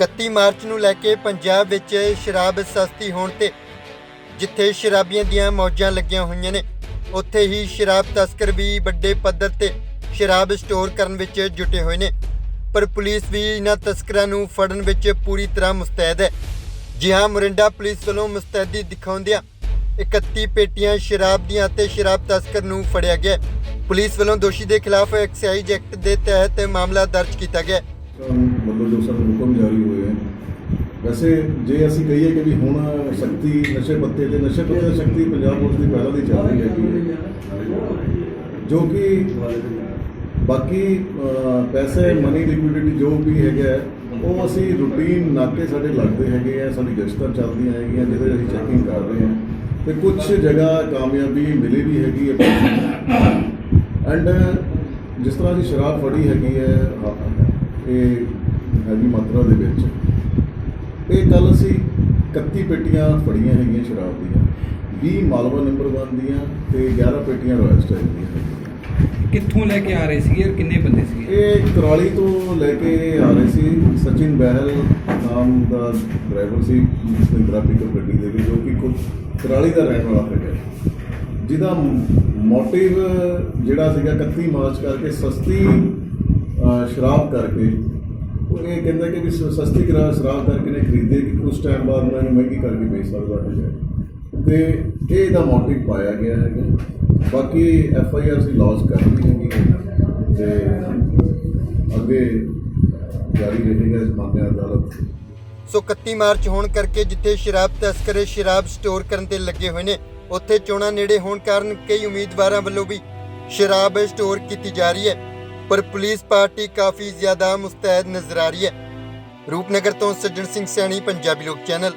31 March ਨੂੰ ਲੈ ਕੇ ਪੰਜਾਬ ਵਿੱਚ ਸ਼ਰਾਬ ਸਸਤੀ ਹੋਣ ਤੇ ਜਿੱਥੇ ਸ਼ਰਾਬੀਆਂ ਦੀਆਂ ਮੌਜਾਂ ਲੱਗੀਆਂ ਹੋਈਆਂ ਨੇ, ਉੱਥੇ ਹੀ ਸ਼ਰਾਬ ਤਸਕਰ ਵੀ ਵੱਡੇ ਪੱਧਰ ਤੇ ਸ਼ਰਾਬ ਸਟੋਰ ਕਰਨ ਵਿੱਚ ਜੁਟੇ ਹੋਏ ਨੇ। ਪਰ ਪੁਲਿਸ ਵੀ ਇਹਨਾਂ ਤਸਕਰਾਂ ਨੂੰ ਫੜਨ ਵਿੱਚ ਪੂਰੀ ਤਰ੍ਹਾਂ ਮੁਸਤੈਦ ਹੈ। ਜੀ ਹਾਂ, ਮੁਰਿੰਡਾ ਪੁਲਿਸ ਵੱਲੋਂ ਮੁਸਤੈਦੀ ਦਿਖਾਉਂਦਿਆਂ 31 ਪੇਟੀਆਂ ਸ਼ਰਾਬ ਦੀਆਂ ਅਤੇ ਸ਼ਰਾਬ ਤਸਕਰ ਨੂੰ ਫੜਿਆ ਗਿਆ ਪੁਲਿਸ ਵੱਲੋਂ ਦੋਸ਼ੀ ਦੇ ਖਿਲਾਫ ਐਕਸਾਈਜ਼ ਐਕਟ ਦੇ ਤਹਿਤ ਮਾਮਲਾ ਦਰਜ ਕੀਤਾ ਗਿਆ ਵੱਲੋਂ ਜੋ ਸਾਨੂੰ ਹੁਕਮ ਜਾਰੀ ਵੈਸੇ ਜੇ ਅਸੀਂ ਕਹੀਏ ਕਿ ਵੀ ਹੁਣ ਸ਼ਕਤੀ ਨਸ਼ੇ ਪੱਤੇ ਤੇ ਨਸ਼ੇ ਪੱਤੇ ਦੀ ਸ਼ਕਤੀ ਪੰਜਾਬ ਪੁਲਿਸ ਦੀ ਪਹਿਲਾਂ ਦੀ ਚੱਲ ਰਹੀ ਹੈਗੀ ਹੈ। ਜੋ ਕਿ ਬਾਕੀ ਪੈਸੇ ਮਨੀ ਲਿਕੁਇਡਿਟੀ ਜੋ ਵੀ ਹੈਗਾ ਹੈ, ਉਹ ਅਸੀਂ ਰੂਟੀਨ ਨਾਕੇ ਸਾਡੇ ਲੱਗਦੇ ਹੈਗੇ ਆ ਸਾਡੀ ਗਸ਼ਤਾਂ ਚੱਲਦੀਆਂ ਹੈਗੀਆਂ ਜਿਹਦੇ ਅਸੀਂ ਚੈਕਿੰਗ ਕਰ ਰਹੇ ਹਾਂ। ਤੇ ਕੁਝ ਜਗ੍ਹਾ ਕਾਮਯਾਬੀ ਮਿਲੀ ਵੀ ਹੈਗੀ ਹੈ। ਐਂਡ ਜਿਸ ਤਰ੍ਹਾਂ ਦੀ ਸ਼ਰਾਬ ਫੜੀ ਹੈਗੀ ਹੈ ਇਹ ਹੈਗੀ ਮਾਤਰਾ ਦੇ ਵਿੱਚ। ਇਹ ਕੱਲ ਅਸੀਂ 31 ਪੇਟੀਆਂ ਫੜੀਆਂ ਹੈਗੀਆਂ ਸ਼ਰਾਬ ਦੀਆਂ 20 ਮਾਲਵਾ ਨੰਬਰ 1 ਦੀਆਂ ਤੇ 11 ਪੇਟੀਆਂ ਰਾਇਲ ਸਟਾਈਲ ਦੀਆਂ ਕਿੱਥੋਂ ਲੈ ਕੇ ਆ ਰਹੇ ਸੀਗੇ ਔਰ ਕਿੰਨੇ ਬੰਦੇ ਸੀਗੇ? ਇਹ ਕਰਾਲੀ ਤੋਂ ਲੈ ਕੇ ਆ ਰਹੇ ਸੀ ਸਚਿਨ ਬਹਿਲ ਨਾਮ ਦਾ ਡਰਾਈਵਰ ਸੀ ਮਹਿੰਦਰਾ ਪਿਕਅਪ ਗੱਡੀ ਦੇ ਵਿੱਚ ਜੋ ਕਿ ਖੁਦ ਕਰਾਲੀ ਦਾ ਰਹਿਣ ਵਾਲਾ ਹੈਗਾ। ਜਿਹਦਾ ਮੋਟਿਵ ਜਿਹੜਾ ਸੀਗਾ 31 ਮਾਰਚ ਕਰਕੇ ਸਸਤੀ ਸ਼ਰਾਬ ਕਰਕੇ ਉਹ ਕਹਿੰਦਾ ਕਿ ਵੀ ਸਸਤੀ ਕਰਾ, ਸ਼ਰਾਬ ਕਰਕੇ ਨੇ ਖਰੀਦੇ ਕਿ ਉਸ ਟਾਈਮ ਬਾਅਦ ਮੈਂ ਇਹਨੂੰ ਮਹਿੰਗੀ ਕਰਕੇ ਵੇਚ ਸਕਦਾ ਤੇ ਇਹ ਇਹਦਾ ਮੋਟਿਵ ਪਾਇਆ ਗਿਆ ਹੈਗਾ ਬਾਕੀ ਐਫ ਆਈ ਆਰ ਸੀ ਲੌਂਚ ਕਰਨੀ ਹੈਗੀ ਤੇ ਅੱਗੇ ਜਾਰੀ ਰਹੇਗਾ ਇਸ ਮਾਮਲੇ ਅਦਾਲਤ। ਸੋ 31 ਮਾਰਚ ਹੋਣ ਕਰਕੇ ਜਿੱਥੇ ਸ਼ਰਾਬ ਤਸਕਰ ਸ਼ਰਾਬ ਸਟੋਰ ਕਰਨ ਤੇ ਲੱਗੇ ਹੋਏ ਨੇ, ਉੱਥੇ ਚੋਣਾਂ ਨੇੜੇ ਹੋਣ ਕਾਰਨ ਕਈ ਉਮੀਦਵਾਰਾਂ ਵੱਲੋਂ ਵੀ ਸ਼ਰਾਬ ਸਟੋਰ ਕੀਤੀ ਜਾ ਰਹੀ ਹੈ। ਪਰ ਪੁਲਿਸ ਪਾਰਟੀ ਕਾਫੀ ਜ਼ਿਆਦਾ ਮੁਸਤੈਦ ਨਜ਼ਰ ਆ ਰਹੀ ਹੈ। ਰੂਪਨਗਰ ਤੋਂ ਸੱਜਣ ਸਿੰਘ ਸੈਣੀ, ਪੰਜਾਬੀ ਲੋਕ ਚੈਨਲ।